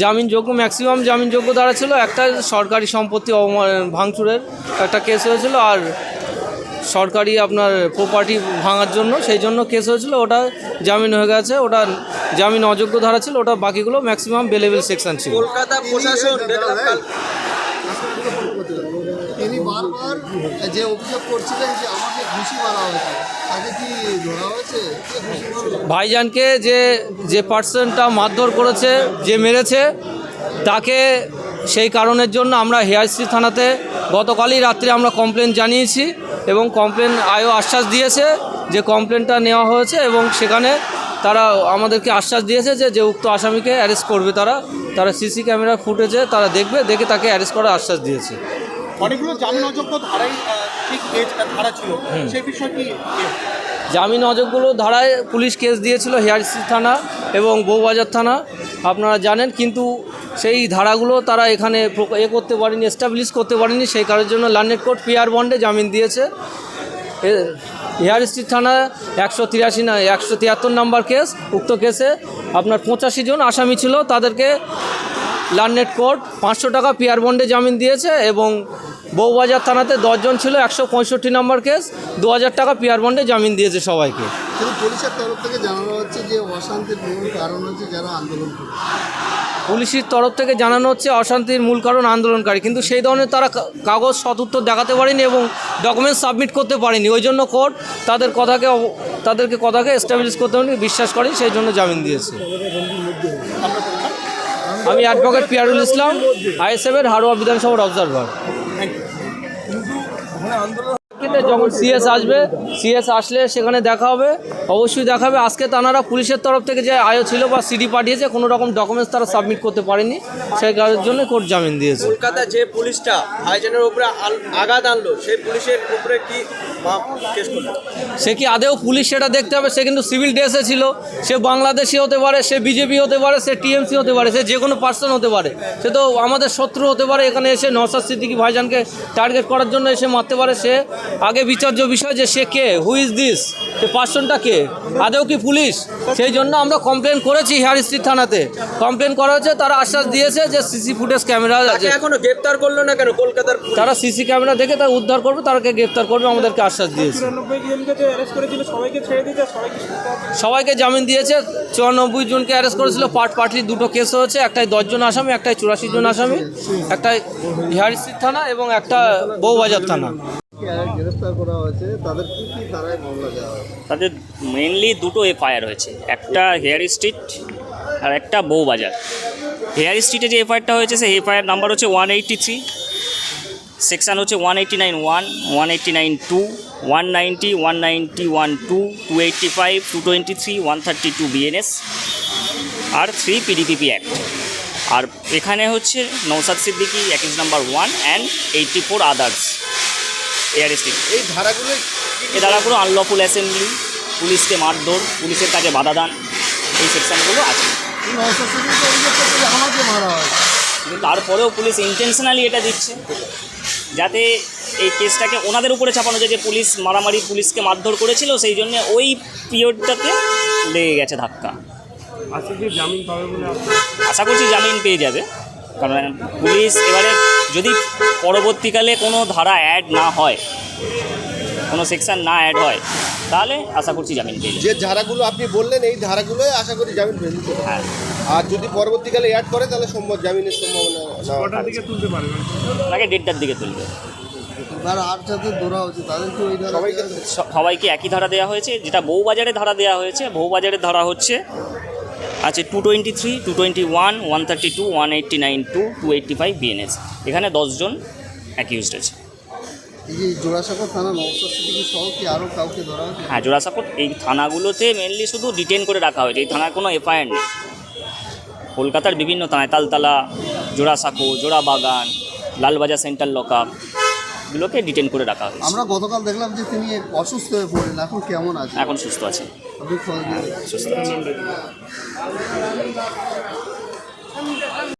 জামিনযোগ্য maximum জামিনযোগ্য দ্বারা ছিল একটা সরকারি সম্পত্তি অবমা- ভাঙচুরের একটা কেস হয়েছিল আর সরকারি আপনার প্রপার্টি ভাঙার জন্য, সেই জন্য কেস হয়েছিল, ওটা জামিন হয়ে গেছে, ওটা জামিন অযোগ্য ধারা ছিল, ওটা বাকিগুলো ম্যাক্সিমাম বেলেবেল সেকশন ছিল। কলকাতা প্রশাসন তিনি বারবার যে অভিযোগ করছিলেন যে আমাকে ঘুষি মারা হয়েছে, তাকে কি ধরা হয়েছে? ভাইজানকে যে যে পার্সনটা মারধর করেছে, যে মেরেছে, তাকে সেই কারণের জন্য আমরা হেয়ারসি থানাতে গতকালই রাত্রে আমরা কমপ্লেন জানিয়েছি এবং কমপ্লেন আয়ও আশ্বাস দিয়েছে যে কমপ্লেনটা নেওয়া হয়েছে এবং সেখানে তারা আমাদেরকে আশ্বাস দিয়েছে যে যে উক্ত আসামিকে অ্যারেস্ট করবে তারা। তারা সিসি ক্যামেরা ফুটেজে তারা দেখবে দেখে তাকে অ্যারেস্ট করার আশ্বাস দিয়েছে। অনেকগুলো জামিন অযোগ্য ধারাই ঠিক ধারা ছিল। সেই বিষয় কি? জামিন অযোগ্যগুলো ধারায় পুলিশ কেস দিয়েছিল হেয়ারসি থানা এবং বউবাজার থানা আপনারা জানেন কিন্তু সেই ধারাগুলো তারা এখানে এ করতে পারেনি এস্টাবলিশ করতে পারেনি সেই কারণের জন্য লার্নেট কোর্ট পিয়ার বন্ডে জামিন দিয়েছে। হেয়ার স্ট্রিট থানা একশো তিরাশি না, একশো তিয়াত্তর নাম্বার কেস, উক্ত কেসে আপনার পঁচাশি জন আসামি ছিল, তাদেরকে লার্নেট কোর্ট পাঁচশো টাকা পিআর বন্ডে জামিন দিয়েছে এবং বউবাজার থানাতে দশজন ছিল, একশো পঁয়ষট্টি নম্বর কেস, দু হাজার টাকা পিআর বন্ডে জামিন দিয়েছে সবাইকে। পুলিশের তরফ থেকে জানানো হচ্ছে যে অশান্তির কারণ হচ্ছে যারা আন্দোলন করে পুলিশের তরফ থেকে জানানো হচ্ছে অশান্তির মূল কারণ আন্দোলনকারী। কিন্তু সেই ধরনের তারা কাগজ সদুত্তর দেখাতে পারেনি এবং ডকুমেন্টস সাবমিট করতে পারেনি। ওই জন্য কোর্ট তাদের কথাকে তাদেরকে কথাকে এস্টাবলিশ করতে পারেনি, বিশ্বাস করেনি, সেই জন্য জামিন দিয়েছে। আমি অ্যাডভোকেট পিয়ারুল ইসলাম আইএসএফের হারোয়া বিধানসভার অবজারভার যখন সিএস আসবে সিএস আসলে সেখানে দেখা হবে অবশ্যই দেখা হবে। আজকে তারা পুলিশের তরফ থেকে যে আয়ো ছিল বা সিডি পাঠিয়েছে কোনো রকম ডকুমেন্টস তারা সাবমিট করতে পারেনি সেই কারণের জন্য কোর্ট জামিন দিয়েছে। কলকাতা যে পুলিশটা ভাইজানের উপরে আঘাত আনলো সেই পুলিশের উপরে কি সে কি আদেও পুলিশ সেটা দেখতে হবে? সে কিন্তু সিভিল ড্রেসে ছিল। সে বাংলাদেশি হতে পারে সে বিজেপি হতে পারে সে টিএমসি হতে পারে সে যে কোনো পার্সন হতে পারে। সে তো আমাদের শত্রু হতে পারে। এখানে এসে নসাদ সিদ্দিকি ভাইজানকে টার্গেট করার জন্য এসে মারতে পারে। সে আগে বিচার্য বিষয় যে সে কে হু ইজ দিস সে পার্সনটা কে আদেও কি পুলিশ? সেই জন্য আমরা কমপ্লেন করেছি হেয়ার স্ট্রিট থানাতে। কমপ্লেন করা হয়েছে তারা আশ্বাস দিয়েছে যে সিসি ফুটেজ ক্যামেরা আছে। এখনও গ্রেপ্তার করল না কেন? কলকাতার? তারা সিসি ক্যামেরা দেখে তারা উদ্ধার করবে তারাকে গ্রেপ্তার করবে আমাদেরকে আশ্বাস দিয়েছে। সবাইকে জামিন দিয়েছে চুরানব্বই জনকে অ্যারেস্ট করেছিল পার্ট পার্টলি দুটো কেস হয়েছে একটাই দশজন আসামি একটাই চুরাশি জন আসামি একটাই বিহার স্ট্রিট থানা এবং একটা বউবাজার থানা। তাদের মেনলি দুটো এফআইআর হয়েছে, একটা হেয়ার স্ট্রিট আর একটা বউবাজার। হেয়ার স্ট্রিটে যে এফআইআরটা হয়েছে, সেই FIR number one eighty three three section হচ্ছে one eighty nine one one eighty nine two one ninety one ninety one two two eighty five two twenty three one thirty two BNS আর three PDPP act আর এখানে হচ্ছে Naushad Siddiqui accused number one and eighty four others Hare Street এই ধারাগুলো এ দ্বারাগুলো unlawful assembly পুলিশকে মারধর পুলিশের কাজে বাধা দান এই সেকশনগুলো আছে। কিন্তু তারপরেও পুলিশ ইন্টেনশনালি এটা দিচ্ছে যাতে এই কেসটাকে ওনাদের উপরে চাপানো যায় যে পুলিশ মারামারি পুলিশকে মারধর করেছিল সেই জন্য ওই পিরিয়ডটাতে লেগে গেছে ধাক্কা। আশা করছি জামিন পেয়ে যাবে কারণ পুলিশ এবারে যদি পরবর্তীকালে কোনো ধারা অ্যাড না হয় কোনো সেকশন না অ্যাড হয় তাহলে আশা করছি জামিন পেয়ে যে ধারাগুলো আপনি বললেন এই ধারাগুলোই আশা করি জামিন পেয়ে নিতে হ্যাঁ। আর যদি পরবর্তীকালে অ্যাড করে তাহলে সম্ভব জামিনের সম্ভাবনা দেড়টার দিকে তুলবে। ধরা হচ্ছে তাদেরকে ওই ধারা সবাইকে সবাইকে একই ধারা দেওয়া হয়েছে যেটা বউবাজারে ধারা দেওয়া হয়েছে বউবাজারের ধারা হচ্ছে আছে two twenty three two twenty one one thirty two one eighty nine two two eighty five BNS এখানে দশজন অ্যাকিউজড আছে? জোড়াসাঁকর হ্যাঁ জোড়াসাঁকোট এই থানাগুলোতে মেনলি শুধু ডিটেন করে রাখা হয়েছে। এই থানার কোনো এফআইআর নেই। কলকাতার বিভিন্ন থানায় তালতলা জোড়াসাঁকো জোড়াবাগান লালবাজার সেন্ট্রাল লকআপ এগুলোকে ডিটেন করে রাখা হয়েছে। আমরা গতকাল দেখলাম যে তিনি অসুস্থ হয়ে পড়েন এখন কেমন আছে? এখন সুস্থ আছে। সুস্থ আছে।